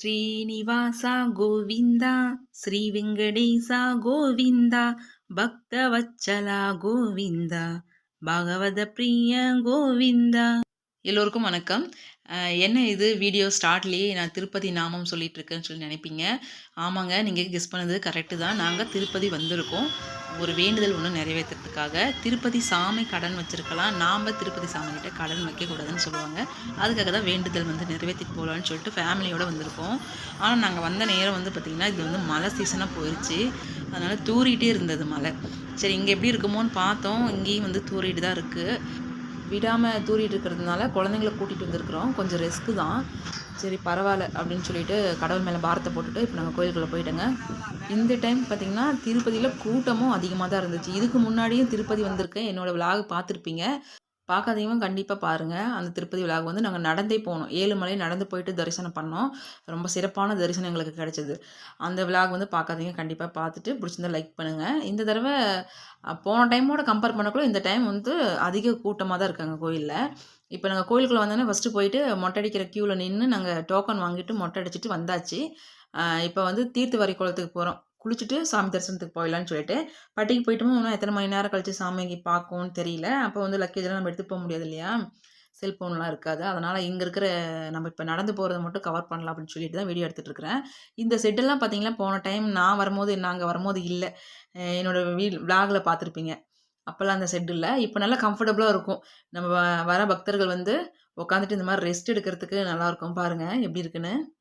ಶ್ರೀನಿವಾಸ ಗೋವಿಂದ ಶ್ರೀ ವೆಂಕಟೇಶ ಗೋವಿಂದ பக்தவச்சல கோவிந்த பகவத பிரிய கோவிந்தா எல்லோருக்கும் வணக்கம் அஹ் என்ன இது? வீடியோ ஸ்டார்ட்லேயே நான் திருப்பதி நாமம் சொல்லிட்டு இருக்கேன்னு சொல்லி நினைப்பீங்க. ஆமாங்க நீங்கள் கெஸ் பண்ணது கரெக்டு தான். நாங்கள் திருப்பதி வந்திருக்கோம். ஒரு வேண்டுதல் ஒன்று நிறைவேற்றுறதுக்காக திருப்பதி சாமி கடன் வச்சிருக்கலாம். நாம் திருப்பதி சாமிக்கிட்ட கடன் வைக்கக்கூடாதுன்னு சொல்லுவாங்க. அதுக்காக தான் வேண்டுதல் வந்து நிறைவேற்றிட்டு போகலான்னு சொல்லிட்டு ஃபேமிலியோடு வந்திருக்கோம். ஆனால் நாங்கள் வந்த நேரம் வந்து பார்த்திங்கன்னா இது வந்து மழை சீசனாக போயிடுச்சு அதனால் தூரிகிட்டே இருந்தது மழை. சரி இங்கே எப்படி இருக்குமோன்னு பார்த்தோம். இங்கேயும் வந்து தூரிட்டு தான் இருக்குது விடாமல் தூரிட்டு இருக்கிறதுனால குழந்தைங்கள கூட்டிகிட்டு வந்திருக்கிறோம். கொஞ்சம் ரிஸ்க்கு தான். சரி பரவாயில்ல அப்படின்னு சொல்லிட்டு கடவுள் மேலே பாரத்தை போட்டுட்டு இப்போ நாங்கள் கோயிலுக்குள்ளே போயிட்டோங்க. இந்த டைம் பார்த்திங்கன்னா திருப்பதியில் கூட்டமும் அதிகமாக தான் இருந்துச்சு. இதுக்கு முன்னாடியும் திருப்பதி வந்திருக்கேன். என்னோடய விலாக் பார்த்துருப்பீங்க. பார்க்காதவங்க கண்டிப்பாக பாருங்கள் அந்த திருப்பதி விழாவுக்கு வந்து நாங்கள் நடந்தே போனோம். ஏழு மலை நடந்து போயிட்டு தரிசனம் பண்ணோம். ரொம்ப சிறப்பான தரிசனம் எங்களுக்கு கிடைச்சது. அந்த விழாக் வந்து பார்க்காதீங்க கண்டிப்பாக பார்த்துட்டு பிடிச்சிருந்தா லைக் பண்ணுங்கள் இந்த தடவை போன டைமோட கம்பேர் பண்ணக்குள்ள இந்த டைம் வந்து அதிக கூட்டமாக தான் இருக்காங்க கோயிலில். இப்போ நாங்கள் கோயிலுக்குள்ளே வந்தோன்னே ஃபஸ்ட்டு போயிட்டு மொட்டை அடிக்கிற க்யூவில் நின்று நாங்கள் டோக்கன் வாங்கிட்டு மொட்டை அடிச்சிட்டு வந்தாச்சு. இப்போ வந்து தீர்த்தவாரி குளத்துக்கு போகிறோம் குளிச்சுட்டு சாமி தரிசனத்துக்கு போயிடலான்னு சொல்லிட்டு பட்டிக்கு போயிட்டோமோ இன்னும் எத்தனை மணி நேரம் கழிச்சு சாமிக்கு பார்க்கும்னு தெரியல. அப்போ வந்து லக்கேஜ்லாம் நம்ம எடுத்து போக முடியாது இல்லையா? செல்ஃபோன்லாம் இருக்காது. அதனால் இங்கே இருக்கிற நம்ம இப்போ நடந்து போகிறத மட்டும் கவர் பண்ணலாம் அப்படின்னு சொல்லிட்டு தான் வீடியோ எடுத்துகிட்டு இருக்கிறேன். இந்த செட்டெல்லாம் பார்த்தீங்கன்னா போன டைம் நான் வரும்போது நாங்கள் வரும்போது இல்லை. என்னோடய என்னோட வீ விளாகில் பார்த்துருப்பீங்க. அப்போல்லாம் அந்த செட் இல்லை. இப்போ நல்லா கம்ஃபர்டபுளாக இருக்கும். நம்ம வ- வர பக்தர்கள் வந்து உட்காந்துட்டு இந்த மாதிரி ரெஸ்ட் எடுக்கிறதுக்கு நல்லாயிருக்கும் பாருங்கள் எப்படி இருக்குன்னு.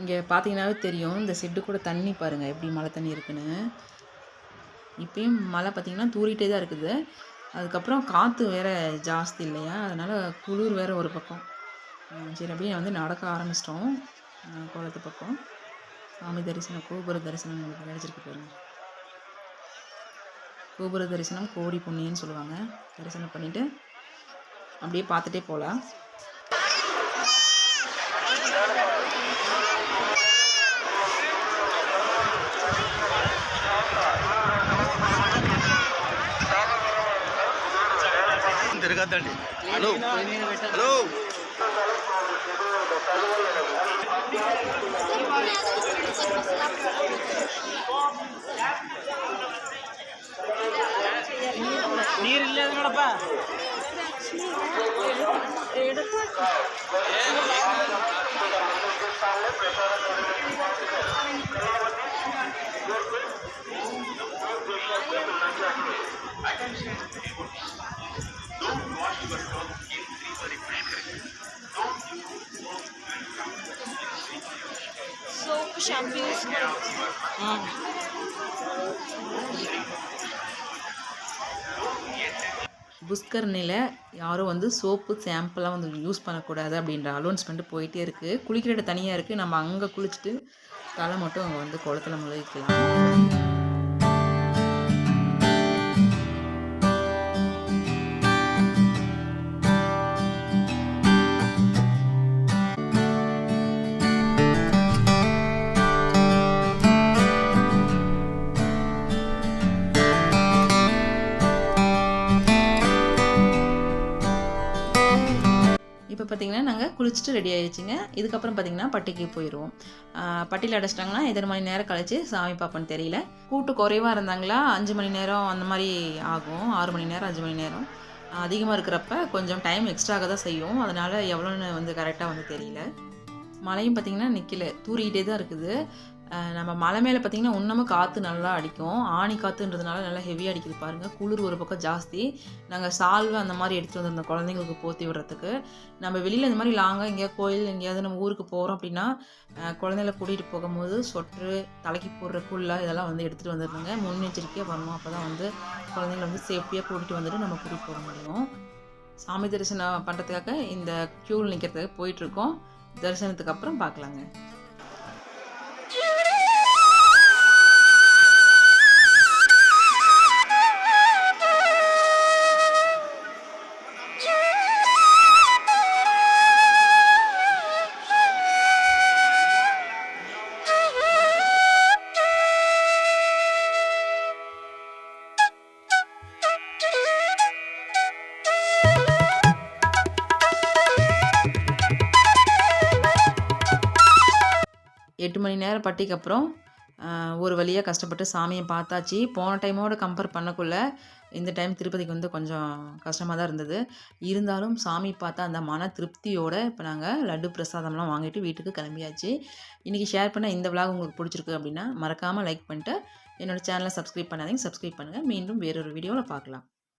இங்கே பார்த்தீங்கன்னாவே தெரியும் இந்த செட்டு கூட தண்ணி பாருங்கள் எப்படி மழை தண்ணி இருக்குன்னு. இப்பயும் மழை பார்த்தீங்கன்னா தூறிட்டே தான் இருக்குது. அதுக்கப்புறம் காற்று வேறு ஜாஸ்தி இல்லையா? அதனால் குளிர் வேறு ஒரு பக்கம். சரி அப்படியே வந்து நடக்க ஆரம்பிச்சிட்டோம். குளத்து பக்கம். சாமி தரிசனம் கோபுர தரிசனம் உங்களுக்கு கிடச்சிருக்கு பாருங்க. கோபுர தரிசனம் கோடி புண்ணியன்னு சொல்லுவாங்க. தரிசனம் பண்ணிவிட்டு அப்படியே பார்த்துட்டே போகலாம். తిరగద్దండి హలో హలో ನೀರಿಲ್ಲದ ನೋಡಪ್ಪ సోప్ shampoo யூஸ் புஷ்கரணியில் யாரும் வந்து சோப்பு சாம்பிளாக வந்து யூஸ் பண்ணக்கூடாது அப்படின்ற அலோன்ஸ்மெண்ட் போயிட்டே இருக்குது குளிக்கிற இடம் தனியாக இருக்குது நம்ம அங்கே குளிச்சுட்டு தலை மட்டும் அங்கே வந்து குளத்துல முழுகிக்கலாம். இப்போ பார்த்தீங்கன்னா நாங்கள் குளிச்சுட்டு ரெடி ஆகிடுச்சிங்க இதுக்கப்புறம் பார்த்தீங்கன்னா பட்டிக்கு போயிடுவோம் பட்டியில் அடைச்சிட்டாங்கன்னா எத்தனை மணி நேரம் கழிச்சு சாமி பார்ப்போன்னு தெரியல. கூட்டு குறைவாக இருந்தாங்களா? அஞ்சு மணி நேரம் அந்த மாதிரி ஆகும். ஆறு மணி நேரம் அஞ்சு மணி நேரம். அதிகமாக இருக்கிறப்ப கொஞ்சம் டைம் எக்ஸ்ட்ராக தான் செய்யும். அதனால் எவ்வளோன்னு வந்து கரெக்டாக வந்து தெரியல. மழையும் பார்த்திங்கன்னா நிற்கல தூறிக்கிட்டே தான் இருக்குது. நம்ம மலை மேலே பார்த்திங்கன்னா இன்னமும் காற்று நல்லா அடிக்கும். ஆணி காற்றுன்றதுனால நல்லா ஹெவியாக அடிக்குது பாருங்கள் குளிர் ஒரு பக்கம் ஜாஸ்தி. நாங்கள் சால்வை அந்த மாதிரி எடுத்துகிட்டு வந்திருந்தோம் குழந்தைங்களுக்கு போற்றி விடுறதுக்கு. நம்ம வெளியில் இந்த மாதிரி லாங்காக எங்கேயாவது கோயில் எங்கேயாவது நம்ம ஊருக்கு போகிறோம் அப்படின்னா குழந்தைகளை குழந்தைங்கள கூட்டிகிட்டு போகும்போது சொட்ரு தலைக்கு போடுற குல்லா இதெல்லாம் வந்து எடுத்துகிட்டு வந்துருந்தோங்க முன்னெச்சரிக்கையாக வரணும். அப்போ தான் வந்து குழந்தைங்கள வந்து சேஃப்டியாக கூட்டிகிட்டு வந்துட்டு நம்ம கூட்டிகிட்டு போக முடியும். சாமி தரிசனம் பண்ணுறதுக்காக இந்த க்யூவில் நிற்கிறதுக்கு போயிட்டுருக்கோம் தரிசனத்துக்கு அப்புறம் பார்க்கலாங்க. எட்டு மணி நேரம் பட்டிக்கு அப்புறம் ஒரு வழியாக கஷ்டப்பட்டு சாமியை பார்த்தாச்சு. போன டைமோடு கம்பேர் பண்ணக்குள்ளே இந்த டைம் திருப்பதிக்கு வந்து கொஞ்சம் கஷ்டமாக தான் இருந்தது. இருந்தாலும் சாமி பார்த்தா அந்த மன திருப்தியோடு இப்போ நாங்கள் லட்டு பிரசாதம்லாம் வாங்கிட்டு வீட்டுக்கு கிளம்பியாச்சு. இன்றைக்கி ஷேர் பண்ண இந்த விலாக் உங்களுக்கு பிடிச்சிருக்கு அப்படின்னா மறக்காமல் லைக் பண்ணிட்டு என்னோடய சேனலை சப்ஸ்கிரைப் பண்ணாதீங்க. சப்ஸ்கிரைப் பண்ணுங்கள் மீண்டும் வேறொரு வீடியோவில் பார்க்கலாம்.